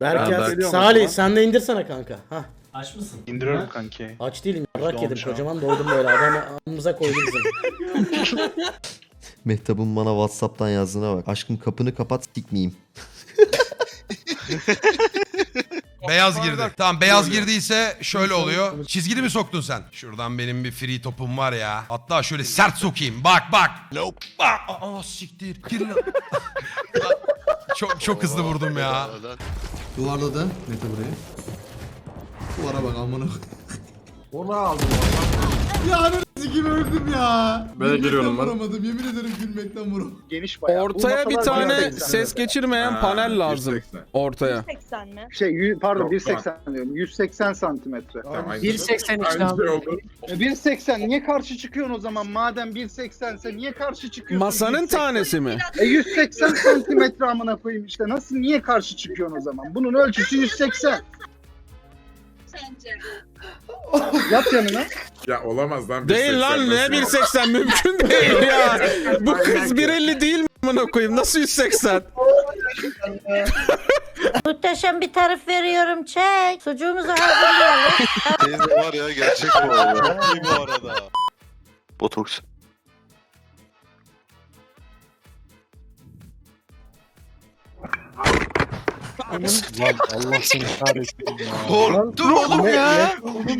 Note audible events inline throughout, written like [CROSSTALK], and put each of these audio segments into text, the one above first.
Berk Ben Salih sen de indirsene kanka. Hah. Aç mısın? İndiriyorum kanki. Aç değilim. Rak yedim. olmuş ha. Kocaman doydum böyle. Adamı amımıza koydu bizim. [LAUGHS] Mehtap'ın bana Whatsapp'tan yazdığına bak. Aşkım kapını kapat sikmeyeyim. [LAUGHS] Beyaz girdi. Tamam beyaz girdiyse şöyle oluyor. Çizgili mi soktun sen? Şuradan benim bir free topum var ya. Hatta şöyle sert sokayım. Bak bak. Nope. Aa, aa siktir. Gir lan. [LAUGHS] çok çok hızlı vurdum ya. Duvarladı. Mete burayı. Duvara bak amına. Onu aldım. ya sikim öldüm ya. Böyle giriyorum ben. vuramadım. Yemin ederim gülmekten vururum. Geniş bayağı. Ortaya bir tane ses geçirmeyen Ha, panel lazım. 180. Ortaya. 80 mi? Şey yü- pardon Yok, 1.80 diyorum. 180 santimetre. Tamam, aynı 1.80 işte Aynı şey abi. oldu. E, 1.80 niye karşı çıkıyorsun o zaman? Madem 1.80 ise niye karşı çıkıyorsun? Masanın 1.80? tanesi mi? E 180 santimetre amına koyayım işte. Nasıl niye karşı çıkıyorsun o zaman? Bunun ölçüsü 180. Sence? Yat yanına. Ya olamaz lan. Değil lan ne 1.80 mümkün değil ya. [LAUGHS] Bu kız 1.50 değil mi amına koyayım? Nasıl 180? [LAUGHS] Muhteşem bir tarif veriyorum çek. Sucuğumuzu hazırlayalım. Teyze var ya gerçek bu arada. İyi bu arada. Botoks. Allah seni [LAUGHS] kahretsin ya. Korktum oğlum ya.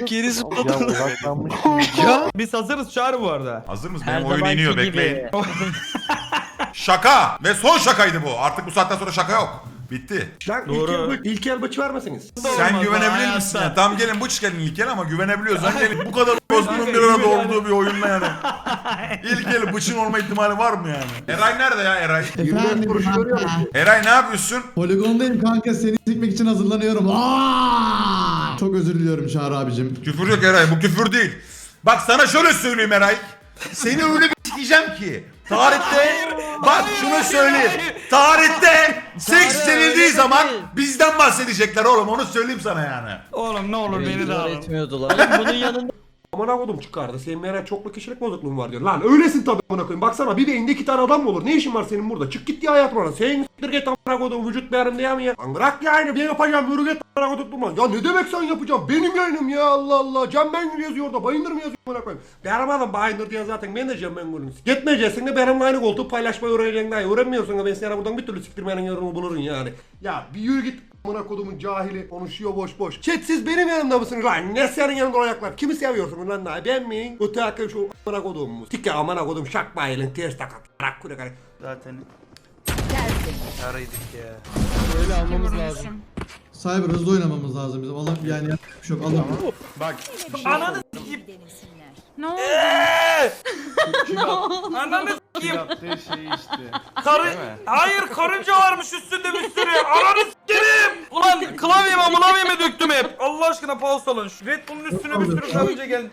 Geri zıpladın. [LAUGHS] Biz hazırız çağrı bu arada. Hazır mısın? Benim oyun iniyor bekleyin. [LAUGHS] Şaka ve son şakaydı bu. Artık bu saatten sonra şaka yok. Bitti. Doğru. İlk el bıçı vermesiniz. Sen güvenebilir misin? Ya? Tam gelin bıç gelin ilk el ama güvenebiliyorsan gelin. Bu kadar bozgunun bir arada olduğu bir oyunda yani. [LAUGHS] İlk el bıçın olma ihtimali var mı yani? Eray nerede ya Eray? Efendim kanka. Eray ne yapıyorsun? Poligondayım kanka. Seni sikmek için hazırlanıyorum. Aa! Çok özür diliyorum Çağrı abicim. Küfür yok Eray bu küfür değil. Bak sana şöyle söyleyeyim Eray. Seni öyle bir sikeceğim ki. Tarihte bak şunu söyleyeyim. Tarihte seks denildiği zaman bizden bahsedecekler oğlum onu söyleyeyim sana yani. Oğlum ne olur beni de alın. etmiyordular. Bunun yanında Amına kodum çıkardı. Senin meğer çoklu kişilik bozukluğun var diyor. Lan öylesin tabii amına koyayım. Baksana bir beyinde iki tane adam mı olur? Ne işin var senin burada? Çık git ya hayat bana. Sen siktir git amına kodum vücut beğenim diye mi ya? Lan bırak yani ben yapacağım yürü git amına kodum durma. Ya ne demek sen yapacaksın? Benim yayınım ya Allah Allah. Can ben yazıyor orada. Bayındır mı yazıyor amına koyayım? Benim adam Bayındır diye zaten ben de Can ben bunu. Gitmeyeceksin de benimle aynı koltuğu paylaşmayı öğreneceksin daha. Öğrenmiyorsun da ben sana buradan bir türlü siktirmeyenin yolunu bulurum yani. Ya bir yürü git Amına kodumun cahili konuşuyor boş boş. Chat siz benim yanımda mısınız lan? Ne senin yanında olacaklar? Kimi seviyorsunuz lan daha? Ben mi? Öteki şu amına kodum mu? Tike amına kodum şak bayılın ters takat. Rak kure kare. Zaten. Yaraydık ya. Böyle almamız lazım. Cyber hızlı oynamamız lazım bizim. Allah yani yapacak bir şey yok. Allah'ım. Ananı s**eyim. Ne oldu? Ananı s**eyim. Karı... Hayır karınca varmış üstünde bir sürü. Ananı. Ulan klavyeme mılavyeme döktüm hep. Allah aşkına pause alın. Şu Red Bull'un üstüne bir sürü karınca geldi.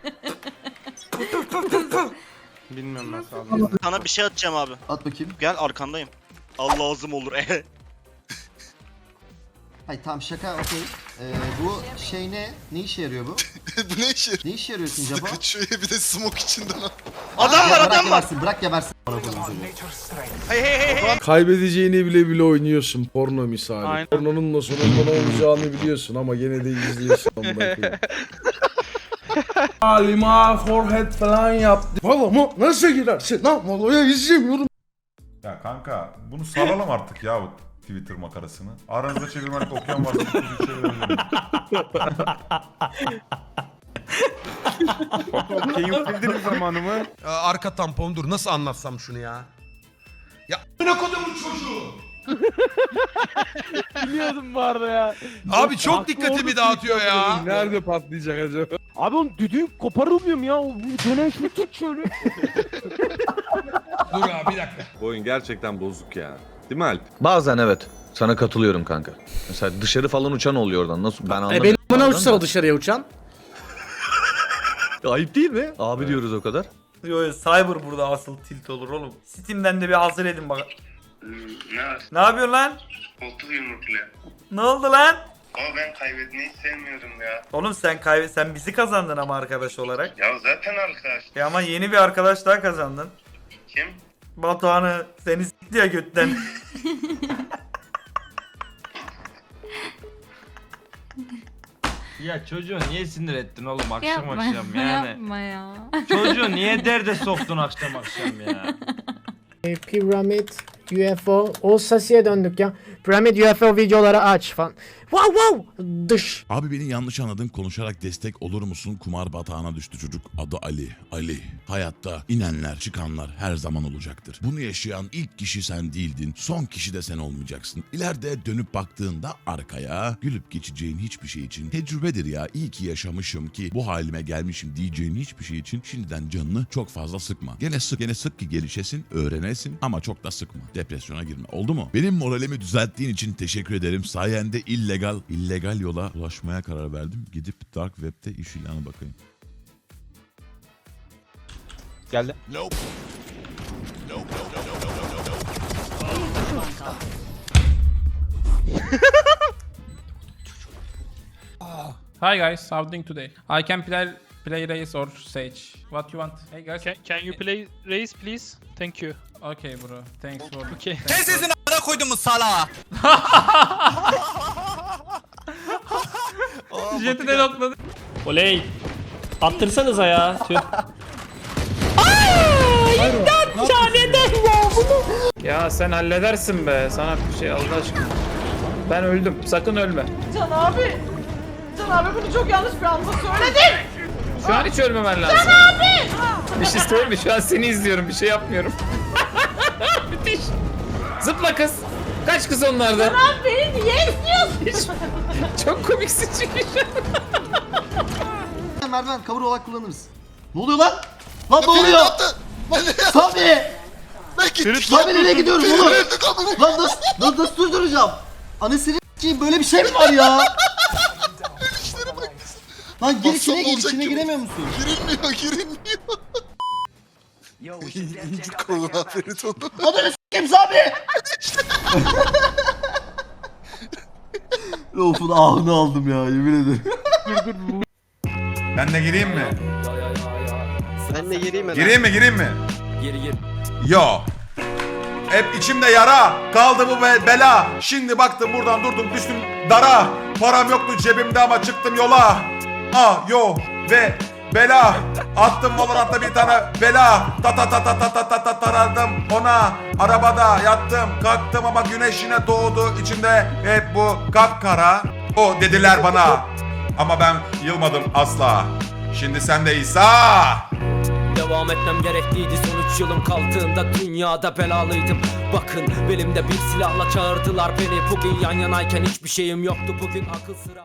Bilmiyorum nasıl aldım. Sana bir şey atacağım abi. At bakayım. Gel arkandayım. Allah lazım olur. Eh. [LAUGHS] Hayır tamam şaka okey. Ee, bu şey ne? Ne işe yarıyor bu? [LAUGHS] [LAUGHS] bu ne işi? Ne işe yarıyor Sincap'a? Kaçıyor ya bir de smoke içinden. Adam var adam var. gebersin, bırak gebersin. Bana koyayım seni. Hey hey hey hey. Kaybedeceğini bile bile oynuyorsun porno misali. Aynen. Pornonun da sonunda ne olacağını biliyorsun ama gene de izliyorsun amına koyayım. Halima forehead falan yaptı. Valla mı? Nasıl girersin lan? Vallahi izlemiyorum. Ya kanka bunu salalım artık ya bu Twitter makarasını. Aranızda çevirmenlik okuyan varsa bu çevirebilirim. Keyif bildirim zamanı mı? Ee, arka tampon dur nasıl anlatsam şunu ya? Ya ne kodumun çocuğu? Biliyordum bu arada ya. Abi çok dikkatimi dağıtıyor ya. Nerede patlayacak acaba? Abi onun düdüğü koparılmıyor mu ya? O döneşli tut şöyle. Dur abi bir dakika. Bu oyun gerçekten bozuk ya. Değil mi Alp? Bazen evet. Sana katılıyorum kanka. Mesela dışarı falan uçan oluyor oradan. Nasıl ben E anlamıyorum. benim bana uçsa o dışarıya uçan. [LAUGHS] Ayıp değil mi? Abi diyoruz o kadar. Yo yo Cyber burada asıl tilt olur oğlum. Steam'den de bir hazır edin bak. Ne var? Ne yapıyorsun lan? Koltuk yumruklu. Ne oldu lan? Ama ben kaybetmeyi sevmiyorum ya. Oğlum sen kaybet sen bizi kazandın ama arkadaş olarak. Ya zaten arkadaş. Ya ama yeni bir arkadaş daha kazandın. Kim? Batuhan'ı seni s**ti götten. [LAUGHS] Ya çocuğu niye sinir ettin oğlum akşam Yapma, akşam yani. yapma ya. Çocuğu niye derde soktun akşam akşam ya? [LAUGHS] Piramit UFO. O sasiye döndük ya. Piramit UFO videoları aç falan. Wow wow. Dış. Abi beni yanlış anladın konuşarak destek olur musun? Kumar batağına düştü çocuk. Adı Ali. Ali. Hayatta inenler çıkanlar her zaman olacaktır. Bunu yaşayan ilk kişi sen değildin. Son kişi de sen olmayacaksın. İleride dönüp baktığında arkaya gülüp geçeceğin hiçbir şey için tecrübedir ya. İyi ki yaşamışım ki bu halime gelmişim diyeceğin hiçbir şey için şimdiden canını çok fazla sıkma. Gene sık gene sık ki gelişesin, öğrenesin ama çok da sıkma. Depresyona girme. Oldu mu? Benim moralimi düzelttiğin için teşekkür ederim. Sayende illegal illegal yola ulaşmaya karar verdim. Gidip dark web'te iş ilanı bakayım. Geldi. [LAUGHS] Hi guys, how doing today? I can play play race or sage. What you want? Hey guys. Can, can you play race please? Thank you. Okay bro. Thanks for. Okay. Kes sesini a**ına koydum sala. [LAUGHS] Jeti de notladı. Oley. Attırsanıza ya. Tüh. Ya sen halledersin be. Sana bir şey Allah aşkına. Ben öldüm. Sakın ölme. Can abi. Can abi bunu çok yanlış bir anda söyledin. Şu an hiç ölmemen lazım. Can abi. Bir şey söyleyeyim mi? Şu an seni izliyorum. Bir şey yapmıyorum. Müthiş. Zıpla kız. Kaç kız onlardan? Abi beni niye istiyorsun? [LAUGHS] Çok komiksin çünkü. [LAUGHS] Merdiven cover olarak kullanırız. Ne oluyor lan? Lan ne oluyor? Sami! Sami nereye gidiyoruz oğlum? Lan nasıl, nasıl, nasıl durduracağım? Anasını s**eyim böyle bir şey mi var ya? Lan gir içine gir içine giremiyor musun? Girilmiyor, girilmiyor. İkinci konu Ferit onu. Ananı s**eyim [LAUGHS] Sami! Rauf'un [LAUGHS] ahını aldım ya yemin ederim. Ben de gireyim mi? Ben de gireyim mi? Gireyim mi gireyim mi? Geri gir. Yo. Hep içimde yara. Kaldı bu be- bela. Şimdi baktım buradan durdum düştüm dara. Param yoktu cebimde ama çıktım yola. Ah yo ve bela. Attım Valorant'ta bir tane bela. Ta ta ta ta ta ta ta ta taradım ona. Arabada yattım kalktım ama güneş yine doğdu. İçimde hep bu kapkara. O dediler bana. Ama ben yılmadım asla. Şimdi sen de İsa. Devam etmem gerekliydi son 3 yılım kaldığında dünyada belalıydım Bakın belimde bir silahla çağırdılar beni Bugün yan yanayken hiçbir şeyim yoktu bugün akıl sıra